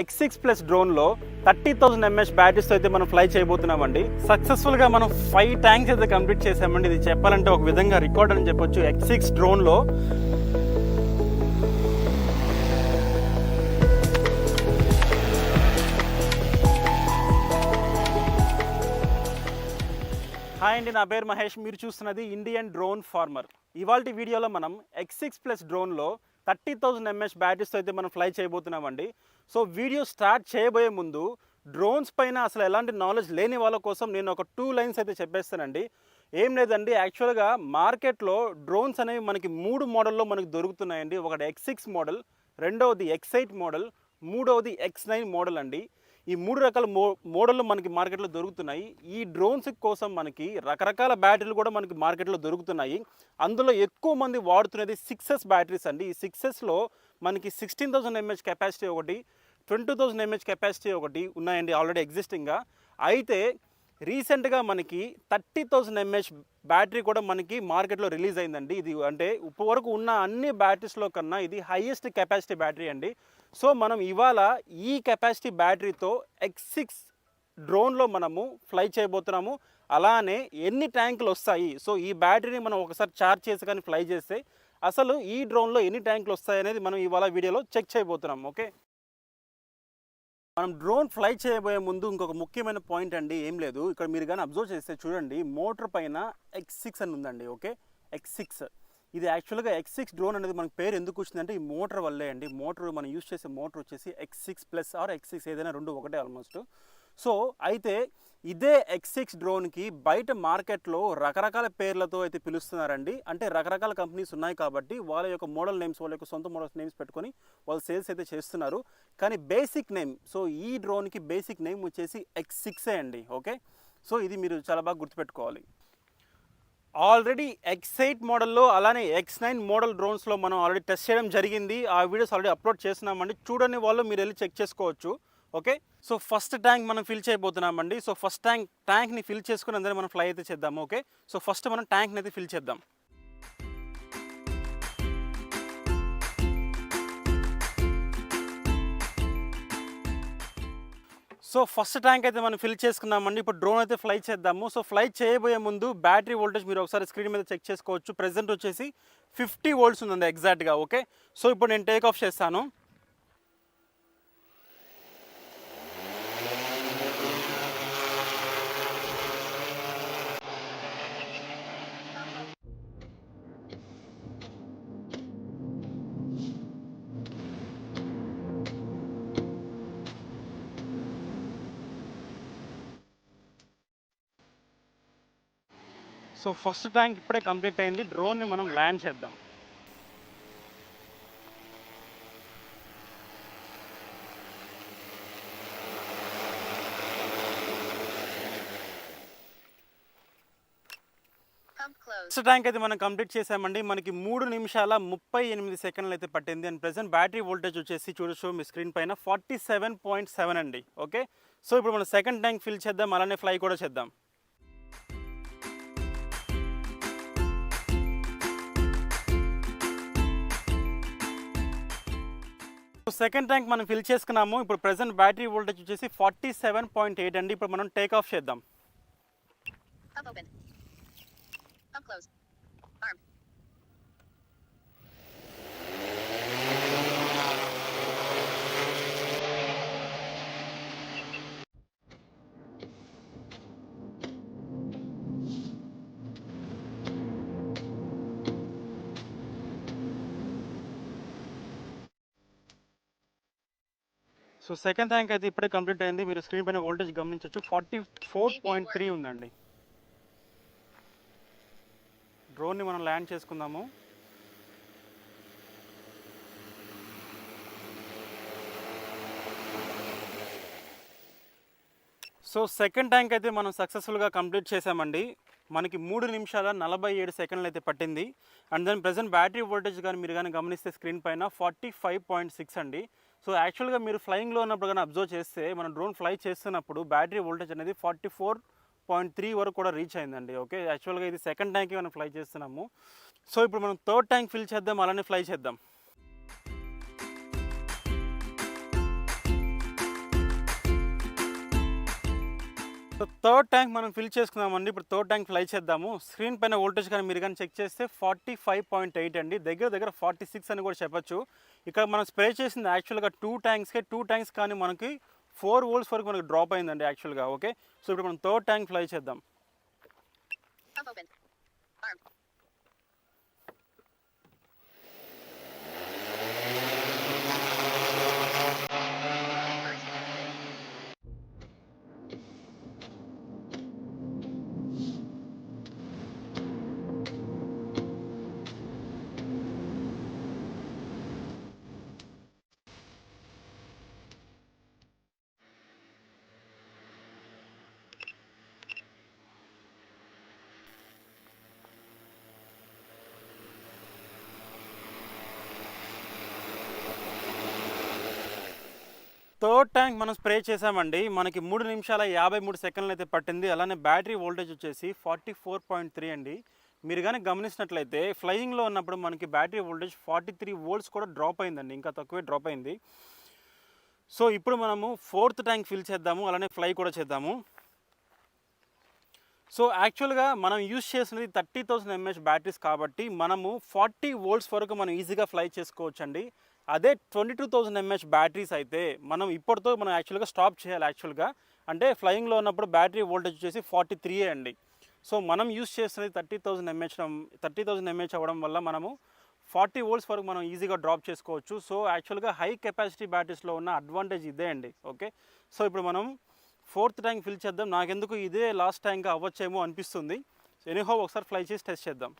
X six plus డ్రోన్లో thirty thousand MS బ్యాటరీస్తో అయితే మనం ఫ్లై చేయబోతున్నామండి. సక్సెస్ఫుల్గా మనం ఫైవ్ ట్యాంక్స్ అయితే కంప్లీట్ చేసామండి ఇది చెప్పాలంటే ఒక విధంగా రికార్డ్ అని చెప్పొచ్చు. ఎక్స్ సిక్స్ డ్రోన్లో హాయ్ అండి నా పేరు మహేష్. మీరు చూస్తున్నది ఇండియన్ డ్రోన్ ఫార్మర్ ఇవాళ వీడియోలో మనం ఎక్స్ సిక్స్ ప్లస్ డ్రోన్లో థర్టీ థౌజండ్ ఎంఎస్ బ్యాటరీస్తో అయితే మనం ఫ్లై చేయబోతున్నామండి. సో వీడియో స్టార్ట్ చేయబోయే ముందు డ్రోన్స్ పైన అసలు ఎలాంటి నాలెడ్జ్ లేని వాళ్ళ కోసం నేను ఒక టూ లైన్స్ అయితే చెప్పేస్తానండి. ఏం లేదండి యాక్చువల్గా మార్కెట్లో డ్రోన్స్ అనేవి మనకి మూడు మోడల్లో మనకి దొరుకుతున్నాయండి. ఒకటి ఎక్స్ సిక్స్ మోడల్ రెండవది ఎక్స్ ఎయిట్ మోడల్ మూడవది ఎక్స్ నైన్ మోడల్ అండి. ఈ మూడు రకాల మో మోడళ్ళు మనకి మార్కెట్లో దొరుకుతున్నాయి. ఈ డ్రోన్స్ కోసం మనకి రకరకాల బ్యాటరీలు కూడా మనకి మార్కెట్లో దొరుకుతున్నాయి. అందులో ఎక్కువ మంది వాడుతున్నది సిక్సెస్ బ్యాటరీస్ అండి. ఈ సిక్సెస్లో మనకి సిక్స్టీన్ థౌసండ్ ఎంహెచ్ కెపాసిటీ ఒకటి ట్వంటీ థౌసండ్ ఎంహెచ్ కెపాసిటీ ఒకటి ఉన్నాయండి ఆల్రెడీ ఎగ్జిస్టింగ్గా. అయితే రీసెంట్గా మనకి థర్టీ థౌసండ్ ఎంహెచ్ బ్యాటరీ కూడా మనకి మార్కెట్లో రిలీజ్ అయిందండి. ఇది అంటే ఇప్పటివరకు ఉన్న అన్ని బ్యాటరీస్లో కన్నా ఇది హైయెస్ట్ కెపాసిటీ బ్యాటరీ అండి. సో మనం ఇవాళ ఈ కెపాసిటీ బ్యాటరీతో ఎక్స్ సిక్స్ డ్రోన్లో మనము ఫ్లై చేయబోతున్నాము. అలానే ఎన్ని ట్యాంకులు వస్తాయి? సో ఈ బ్యాటరీని మనం ఒకసారి ఛార్జ్ చేసి కానీ ఫ్లై చేస్తే అసలు ఈ డ్రోన్లో ఎన్ని ట్యాంకులు వస్తాయి అనేది మనం ఇవాళ వీడియోలో చెక్ చేయబోతున్నాం. ఓకే? మనం డ్రోన్ ఫ్లై చేయబోయే ముందు ఇంకొక ముఖ్యమైన పాయింట్ అండి. ఏం లేదు. ఇక్కడ మీరు కానీ అబ్జర్వ్ చేస్తే చూడండి మోటార్ పైన ఎక్స్ సిక్స్ అని ఉందండి. ఓకే? ఎక్స్ సిక్స్ ఇది యాక్చువల్గా ఎక్స్ సిక్స్ డ్రోన్ అనేది మనకు పేరు ఎందుకు వచ్చిందంటే ఈ మోటార్ వల్లే అండి. మోటార్ మనం యూస్ చేసే మోటార్ వచ్చేసి X six plus or X six ఏదైనా రెండు ఒకటే ఆల్మోస్ట్ సో అయితే ఇదే ఎక్స్ సిక్స్ డ్రోన్కి బయట మార్కెట్లో రకరకాల పేర్లతో అయితే పిలుస్తున్నారండి. అంటే రకరకాల కంపెనీస్ ఉన్నాయి కాబట్టి వాళ్ళ యొక్క మోడల్ నేమ్స్ వాళ్ళ యొక్క సొంత మోడల్స్ నేమ్స్ పెట్టుకొని వాళ్ళు సేల్స్ అయితే చేస్తున్నారు. కానీ బేసిక్ నేమ్ సో ఈ డ్రోన్కి బేసిక్ నేమ్ వచ్చేసి ఎక్స్ సిక్సే అండి. ఓకే సో ఇది మీరు చాలా బాగా గుర్తుపెట్టుకోవాలి. ఆల్రెడీ ఎక్స్ ఎయిట్ మోడల్లో అలానే ఎక్స్ నైన్ మోడల్ డ్రోన్స్లో మనం ఆల్రెడీ టెస్ట్ చేయడం జరిగింది. ఆ వీడియోస్ ఆల్రెడీ అప్లోడ్ చేస్తున్నామండి. చూడని వాళ్ళు మీరు వెళ్ళి చెక్ చేసుకోవచ్చు. ఓకే? సో ఫస్ట్ ట్యాంక్ మనం ఫిల్ చేయబోతున్నామండి. సో ఫస్ట్ ట్యాంక్ ట్యాంక్ని ఫిల్ చేసుకుని అందరం మనం ఫ్లై అయితే చేద్దాం. ఓకే? సో ఫస్ట్ మనం ట్యాంక్ని అయితే ఫిల్ చేద్దాం. సో ఫస్ట్ ట్యాంక్ అయితే మనం ఫిల్ చేసుకున్నామండి. ఇప్పుడు డ్రోన్ అయితే ఫ్లై చేద్దాము. సో ఫ్లై చేయబోయే ముందు బ్యాటరీ వోల్టేజ్ మీరు ఒకసారి స్క్రీన్ మీద చెక్ చేసుకోవచ్చు. ప్రెసెంట్ వచ్చేసి ఫిఫ్టీ వోల్ట్స్ ఉందండి ఎగ్జాక్ట్గా ఓకే? సో ఇప్పుడు నేను టేక్ ఆఫ్ చేస్తాను. సో ఫస్ట్ ట్యాంక్ ఇప్పుడే కంప్లీట్ అయింది. డ్రోన్ని మనం ల్యాండ్ చేద్దాం. ఫస్ట్ ట్యాంక్ అయితే మనం కంప్లీట్ చేసామండి. మనకి మూడు నిమిషాల ముప్పై ఎనిమిది సెకండ్లు అయితే పట్టింది. అండ్ ప్రెసెంట్ బ్యాటరీ వోల్టేజ్ వచ్చేసి చూడొచ్చు మీ స్క్రీన్ పైన ఫార్టీ సెవెన్ పాయింట్ సెవెన్ అండి. ఓకే సో ఇప్పుడు మనం సెకండ్ ట్యాంక్ ఫిల్ చేద్దాం. అలానే ఫ్లై కూడా చేద్దాం. సెకండ్ ట్యాంక్ మనం ఫిల్ చేసుకున్నాము. ఇప్పుడు ప్రెసెంట్ బ్యాటరీ వోల్టేజ్ వచ్చేసి ఫార్టీ సెవెన్ పాయింట్ ఎయిట్ అండి. ఇప్పుడు మనం టేక్ ఆఫ్ చేద్దాం. సో సెకండ్ ట్యాంక్ అయితే ఇప్పుడే కంప్లీట్ అయింది. మీరు స్క్రీన్ పైన వోల్టేజ్ గమనించవచ్చు ఫార్టీ ఫోర్ పాయింట్ త్రీ ఉందండి. డ్రోన్ని మనం ల్యాండ్ చేసుకుందాము. సో సెకండ్ ట్యాంక్ అయితే మనం సక్సెస్ఫుల్గా కంప్లీట్ చేసామండి మనకి మూడు నిమిషాల నలభై ఏడు సెకండ్లు అయితే పట్టింది. And then present battery voltage కానీ మీరు కానీ గమనిస్తే స్క్రీన్ పైన ఫార్టీ ఫైవ్ పాయింట్ సిక్స్ అండి. సో యాక్చువల్గా మీరు ఫ్లయింగ్లో ఉన్నప్పుడు కానీ అబ్జర్వ్ చేస్తే మనం డ్రోన్ ఫ్లై చేస్తున్నప్పుడు బ్యాటరీ వోల్టేజ్ అనేది ఫార్టీ ఫోర్ పాయింట్ త్రీ వరకు కూడా రీచ్ అయిందండి ఓకే? యాక్చువల్గా ఇది సెకండ్ ట్యాంక్ మనం ఫ్లై చేస్తున్నాము. సో ఇప్పుడు మనం థర్డ్ ట్యాంక్ ఫిల్ చేద్దాం అలానే ఫ్లై చేద్దాం. థర్డ్ ట్యాంక్ మనం ఫిల్ చేసుకుందామండి. ఇప్పుడు థర్డ్ ట్యాంక్ ఫ్లై చేద్దాము. స్క్రీన్ పైన వోల్టేజ్ కానీ మీరు కానీ చెక్ చేస్తే ఫార్టీ ఫైవ్ పాయింట్ ఎయిట్ అండి. దగ్గర దగ్గర ఫార్టీ సిక్స్ అని కూడా చెప్పొచ్చు. ఇక్కడ మనం స్ప్రే చేసింది యాక్చువల్గా టూ ట్యాంక్స్కే. టూ ట్యాంక్స్ కానీ మనకి ఫోర్ వోల్ట్స్ వరకు మనకి డ్రాప్ అయిందండి యాక్చువల్గా. ఓకే? సో ఇప్పుడు మనం థర్డ్ ట్యాంక్ ఫ్లై చేద్దాం. థర్డ్ ట్యాంక్ మనం స్ప్రే చేసామండి మనకి మూడు నిమిషాల యాభై మూడు సెకండ్లు అయితే పట్టింది. అలానే బ్యాటరీ వోల్టేజ్ వచ్చేసి ఫార్టీ ఫోర్ పాయింట్ త్రీ అండి. మీరు కానీ గమనించినట్లయితే ఫ్లయింగ్లో ఉన్నప్పుడు మనకి battery voltage forty three volts కూడా డ్రాప్ అయిందండి. ఇంకా తక్కువే డ్రాప్ అయింది. సో ఇప్పుడు మనము ఫోర్త్ ట్యాంక్ ఫిల్ చేద్దాము. అలానే ఫ్లై కూడా చేద్దాము. సో యాక్చువల్గా మనం యూజ్ చేసినది థర్టీ థౌసండ్ ఎంహెచ్ బ్యాటరీస్ కాబట్టి మనము ఫార్టీ వోల్ట్స్ వరకు మనం ఈజీగా ఫ్లై చేసుకోవచ్చండి. అదే twenty two thousand MH batteries అయితే మనం ఇప్పటితో మనం యాక్చువల్గా స్టాప్ చేయాలి యాక్చువల్గా అంటే ఫ్లయింగ్లో ఉన్నప్పుడు బ్యాటరీ వోల్టేజ్ వచ్చేసి ఫార్టీ త్రీ అండి. సో మనం యూజ్ చేస్తున్నది thirty thousand MH thirty thousand MH అవ్వడం వల్ల మనము ఫార్టీ వోల్ట్స్ వరకు మనం ఈజీగా డ్రాప్ చేసుకోవచ్చు. సో యాక్చువల్గా హై కెపాసిటీ బ్యాటరీస్లో ఉన్న అడ్వాంటేజ్ ఇదే అండి. ఓకే సో ఇప్పుడు మనం ఫోర్త్ ట్యాంక్ ఫిల్ చేద్దాం. నాకెందుకు ఇదే లాస్ట్ ట్యాంక్ అవ్వచ్చేమో అనిపిస్తుంది. ఎనీహో ఒకసారి ఫ్లై చేసి టెస్ట్ చేద్దాం.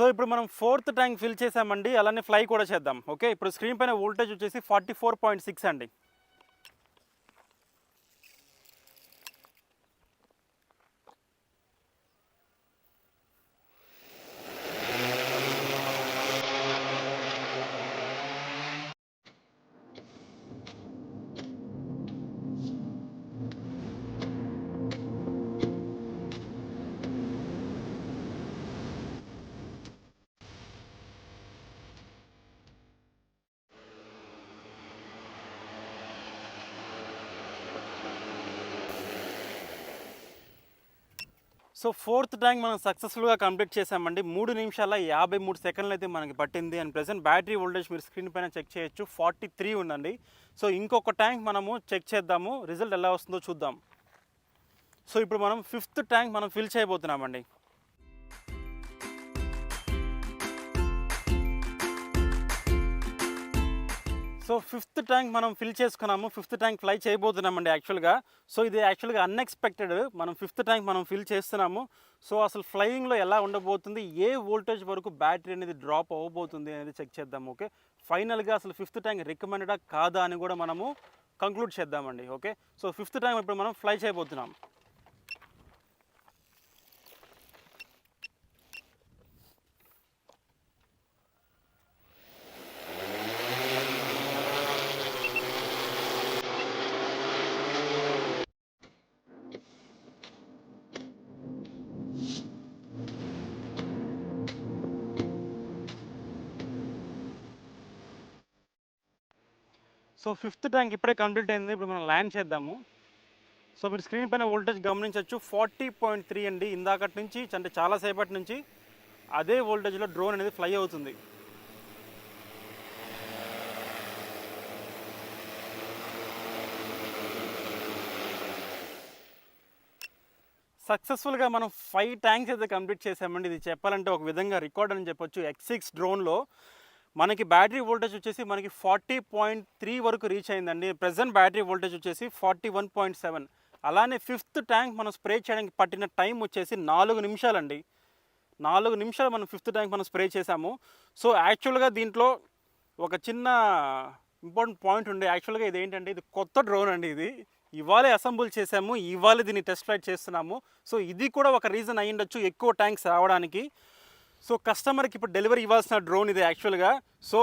సో ఇప్పుడు మనం ఫోర్త్ ట్యాంక్ ఫిల్ చేసామండి అలానే ఫ్లై కూడా చేద్దాం. ఓకే ఇప్పుడు స్క్రీన్ పైన వోల్టేజ్ వచ్చేసి ఫార్టీ ఫోర్ పాయింట్ సిక్స్ అండి. సో ఫోర్త్ ట్యాంక్ మనం సక్సెస్ఫుల్గా కంప్లీట్ చేసామండి మూడు నిమిషాల యాభై మూడు సెకండ్లు అయితే మనకి పట్టింది అండ్ ప్రజెంట్ బ్యాటరీ వోల్టేజ్ మీరు స్క్రీన్ పైన చెక్ చేయొచ్చు. ఫార్టీ త్రీ ఉందండి. సో ఇంకొక ట్యాంక్ మనము చెక్ చేద్దాము. రిజల్ట్ ఎలా వస్తుందో చూద్దాం. సో ఇప్పుడు మనం ఫిఫ్త్ ట్యాంక్ మనం ఫిల్ చేయబోతున్నామండి. సో ఫిఫ్త్ ట్యాంక్ మనం ఫిల్ చేసుకున్నాము. ఫిఫ్త్ ట్యాంక్ ఫ్లై చేయబోతున్నామండి యాక్చువల్గా. సో ఇది యాక్చువల్గా అన్ఎక్స్పెక్టెడ్ మనం ఫిఫ్త్ ట్యాంక్ మనం ఫిల్ చేస్తున్నాము. సో అసలు ఫ్లయింగ్లో ఎలా ఉండబోతుంది? ఏ వోల్టేజ్ వరకు బ్యాటరీ అనేది డ్రాప్ అవ్వబోతుంది అనేది చెక్ చేద్దాం ఓకే? ఫైనల్గా అసలు ఫిఫ్త్ ట్యాంక్ రికమెండెడా కాదా అని కూడా మనము కంక్లూడ్ చేద్దామండి ఓకే? సో ఫిఫ్త్ ట్యాంక్ ఇప్పుడు మనం ఫ్లై చేయబోతున్నాం. సో ఫిఫ్త్ ట్యాంక్ ఇప్పుడే కంప్లీట్ అయింది. ఇప్పుడు మనం ల్యాండ్ చేద్దాము. సో మీరు స్క్రీన్ పైన వోల్టేజ్ గమనించవచ్చు ఫార్టీ పాయింట్ త్రీ అండి. ఇందాకటి నుంచి అంటే చాలాసేపటి నుంచి అదే వోల్టేజ్లో డ్రోన్ అనేది ఫ్లై అవుతుంది. సక్సెస్ఫుల్గా మనం ఫైవ్ ట్యాంక్స్ అయితే కంప్లీట్ చేసామండి ఇది చెప్పాలంటే ఒక విధంగా రికార్డ్ అని చెప్పొచ్చు. ఎక్స్ సిక్స్ డ్రోన్లో మనకి బ్యాటరీ వోల్టేజ్ వచ్చేసి మనకి ఫార్టీ పాయింట్ త్రీ వరకు రీచ్ అయిందండి. ప్రజెంట్ బ్యాటరీ వోల్టేజ్ వచ్చేసి ఫార్టీ వన్ పాయింట్ సెవెన్. అలానే ఫిఫ్త్ ట్యాంక్ మనం స్ప్రే చేయడానికి పట్టిన టైం వచ్చేసి నాలుగు నిమిషాలండి. నాలుగు నిమిషాలు మనం ఫిఫ్త్ ట్యాంక్ మనం స్ప్రే చేసాము సో యాక్చువల్గా దీంట్లో ఒక చిన్న ఇంపార్టెంట్ పాయింట్ ఉండే. యాక్చువల్గా ఇది ఏంటంటే ఇది కొత్త డ్రోన్ అండి ఇది. ఇవాళే అసెంబుల్ చేసాము ఇవాళ దీన్ని టెస్ట్ ఫ్లైట్ చేస్తున్నాము. సో ఇది కూడా ఒక రీజన్ అయ్యిండొచ్చు ఎక్కువ ట్యాంక్స్ రావడానికి. సో కస్టమర్కి ఇప్పుడు డెలివరీ ఇవ్వాల్సిన డ్రోన్ ఇది యాక్చువల్గా. సో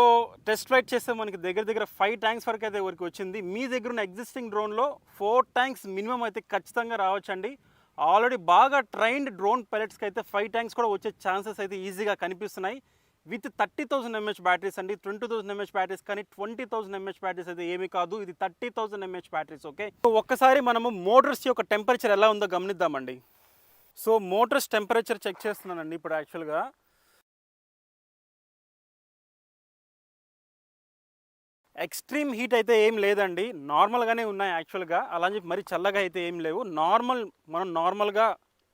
టెస్ట్ ఫ్లైట్ చేస్తే మనకి దగ్గర దగ్గర ఫైవ్ ట్యాంక్స్ వరకు అయితే వరకు వచ్చింది. మీ దగ్గర ఉన్న ఎగ్జిస్టింగ్ డ్రోన్లో ఫోర్ ట్యాంక్స్ మినిమం అయితే ఖచ్చితంగా రావచ్చండి. ఆల్రెడీ బాగా ట్రైన్డ్ డ్రోన్ పైలట్స్కి అయితే ఫైవ్ ట్యాంక్స్ కూడా వచ్చే ఛాన్సెస్ అయితే ఈజీగా కనిపిస్తున్నాయి. With thirty thousand MH batteries అండి. ట్వంటీ థౌసండ్ ఎంహెచ్ బ్యాటరీస్ కానీ ట్వంటీ థౌసండ్ ఎంహెచ్ బ్యాటరీస్ అయితే ఏమీ కాదు. ఇది thirty thousand MH batteries okay? So ఒక్కసారి మనము మోటార్స్ యొక్క టెంపరేచర్ ఎలా ఉందో గమనిద్దామండి. సో మోటార్స్ టెంపరేచర్ చెక్ చేస్తున్నానండి ఇప్పుడు యాక్చువల్గా. ఎక్స్ట్రీమ్ హీట్ అయితే ఏం లేదండి. నార్మల్గానే ఉన్నాయి యాక్చువల్గా. అలా అని చెప్పి మరీ చల్లగా అయితే ఏం లేవు. నార్మల్ మనం నార్మల్గా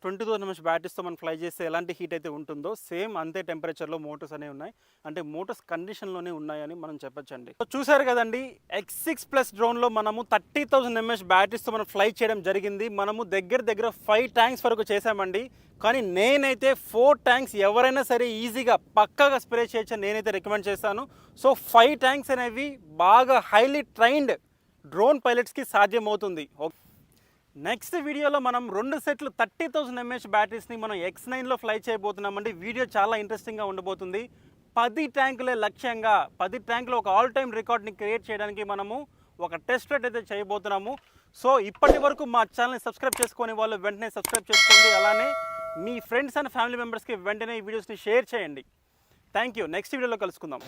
ట్వంటీ థౌసండ్ ఎంఎస్ బ్యాటరీస్తో మనం ఫ్లై చేస్తే ఎలాంటి హీట్ అయితే ఉంటుందో సేమ్ అంతే టెంపరేచర్లో మోటార్స్ అనేవి ఉన్నాయి. అంటే మోటార్స్ కండిషన్లోనే ఉన్నాయని మనం చెప్పొచ్చండి. సో చూసారు కదండి ఎక్స్ సిక్స్ ప్లస్ డ్రోన్లో మనము థర్టీ థౌసండ్ ఎంఎస్ బ్యాటరీస్తో మనం ఫ్లై చేయడం జరిగింది. మనము దగ్గర దగ్గర ఫైవ్ ట్యాంక్స్ వరకు చేసామండి కానీ నేనైతే ఫోర్ ట్యాంక్స్ ఎవరైనా సరే ఈజీగా పక్కాగా స్ప్రే చేయొచ్చని నేనైతే రికమెండ్ చేస్తాను. సో ఫైవ్ ట్యాంక్స్ అనేవి బాగా హైలీ ట్రైన్డ్ డ్రోన్ పైలట్స్కి సాధ్యమవుతుంది. ఓకే నెక్స్ట్ వీడియోలో మనం రెండు సెట్లు థర్టీ థౌసండ్ ఎంహెచ్ బ్యాటరీస్ని మనం ఎక్స్ నైన్లో ఫ్లై చేయబోతున్నామండి. వీడియో చాలా ఇంట్రెస్టింగ్గా ఉండబోతుంది. పది ట్యాంకులే లక్ష్యంగా పది ట్యాంకులు ఒక ఆల్ టైమ్ రికార్డ్ని క్రియేట్ చేయడానికి మనము ఒక టెస్ట్ రైట్ అయితే చేయబోతున్నాము. సో ఇప్పటి వరకు మా ఛానల్ని సబ్స్క్రైబ్ చేసుకునే వాళ్ళు వెంటనే సబ్స్క్రైబ్ చేసుకోండి. అలానే మీ ఫ్రెండ్స్ అండ్ ఫ్యామిలీ మెంబర్స్కి వెంటనే ఈ వీడియోస్ని షేర్ చేయండి. Thank you. నెక్స్ట్ వీడియోలో కలుసుకుందాం.